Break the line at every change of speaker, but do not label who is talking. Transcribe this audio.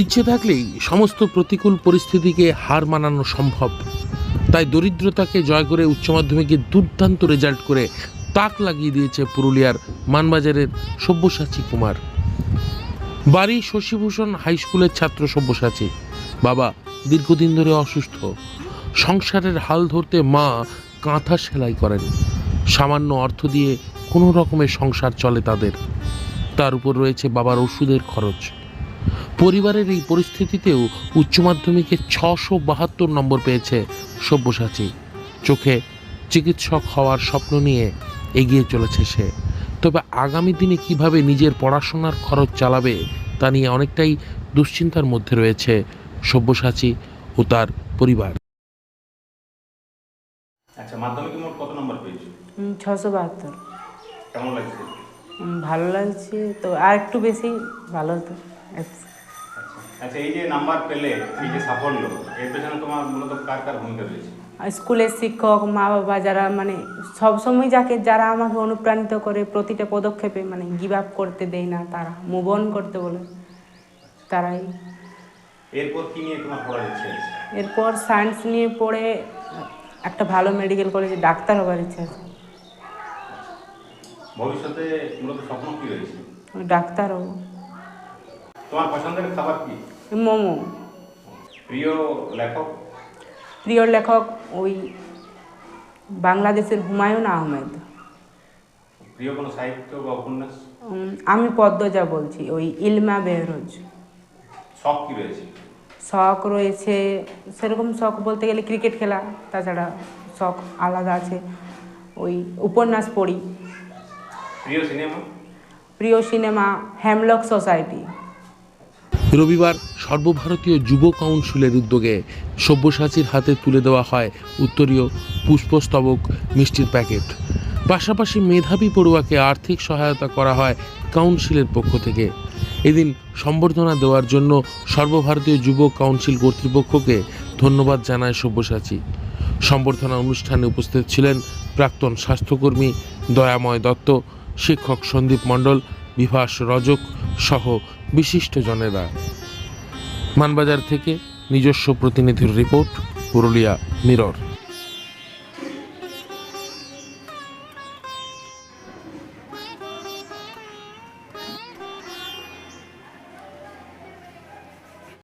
ইচ্ছে থাকলেই সমস্ত প্রতিকূল পরিস্থিতিকে হার মানানো সম্ভব। তাই দরিদ্রতাকে জয় করে উচ্চ মাধ্যমিকে দুর্দান্ত রেজাল্ট করে তাক লাগিয়ে দিয়েছে পুরুলিয়ার মানবাজারের সব্যসাচী কুমার। বাড়ি শশীভূষণ হাই স্কুলের ছাত্র সব্যসাচী। বাবা দীর্ঘদিন ধরে অসুস্থ। সংসারের হাল ধরতে মা কাঁথা সেলাই করেন। সামান্য অর্থ দিয়ে কোনো রকমের সংসার চলে তাদের। তার উপর রয়েছে বাবার ওষুধের খরচ। পরিবারের এই পরিস্থিতিতেও উচ্চ মাধ্যমিকে ছশো বাহাত্তর নম্বর পেয়েছে সব্যসাচী। চোখে চিকিৎসক হওয়ার স্বপ্ন নিয়ে এগিয়ে চলেছে সে। তবে আগামী দিনে কীভাবে নিজের পড়াশোনার খরচ চালাবে তা নিয়ে অনেকটাই দুশ্চিন্তার মধ্যে রয়েছে সব্যসাচী ও তার পরিবার।
আচ্ছা মাধ্যমিকে মোট কত নম্বর পেয়েছ?
ছশো বাহাত্তর।
কেমন লাগছে?
ভালো লাগছে তো আর একটু বেশি ভালো হতো।
আচ্ছা এই যে নাম্বার পেলে এই যে সাফল্য এর পেছনে তোমার মূলত কার কার ভূমিকা রয়েছে?
স্কুলের শিক্ষক মা বাবা যারা মানে সবসময় যাকে যারা আমাকে অনুপ্রাণিত করে প্রতিটা পদক্ষেপে মানে গিভ আপ করতে দেয় না তারা মুভ অন করতে বলে তারাই।
এরপর কি নিয়ে তোমার পড়ার ইচ্ছে আছে?
এরপর সায়েন্স নিয়ে পড়ে একটা ভালো মেডিকেল কলেজে ডাক্তার হবার ইচ্ছা আছে।
ভবিষ্যতে মূলত স্বপ্ন কি রয়েছে?
ডাক্তার হব।
তোমার পছন্দের খাবার কি?
মোমো।
প্রিয় লেখক?
প্রিয় লেখক ওই বাংলাদেশের হুমায়ুন আহমেদ।
প্রিয় কোনো সাহিত্য বা উপন্যাস?
আমি পদ্মজা বলছি ওই ইলমা বেহরোজ।
শখ কি রয়েছে?
শখ রয়েছে সেরকম শখ বলতে গেলে ক্রিকেট খেলা তাছাড়া শখ আলাদা আছে ওই উপন্যাস পড়ি।
প্রিয় সিনেমা?
প্রিয় সিনেমা হ্যামলক সোসাইটি।
রবিবার সর্বভারতীয় যুব কাউন্সিলের উদ্যোগে সব্যসাচীর হাতে তুলে দেওয়া হয় উত্তরীয় পুষ্পস্তবক মিষ্টির প্যাকেট। পাশাপাশি মেধাবী পড়ুয়াকে আর্থিক সহায়তা করা হয় কাউন্সিলের পক্ষ থেকে। এদিন সম্বর্ধনা দেওয়ার জন্য সর্বভারতীয় যুব কাউন্সিল কর্তৃপক্ষকে ধন্যবাদ জানায় সব্যসাচী। সম্বর্ধনা অনুষ্ঠানে উপস্থিত ছিলেন প্রাক্তন স্বাস্থ্যকর্মী দয়াময় দত্ত, শিক্ষক সন্দীপ মণ্ডল, বিভাস রজক সহ বিশিষ্ট বিশিষ্টজনেরা। মানবাজার থেকে নিজস্ব প্রতিনিধির রিপোর্ট পুরুলিয়া মিরর।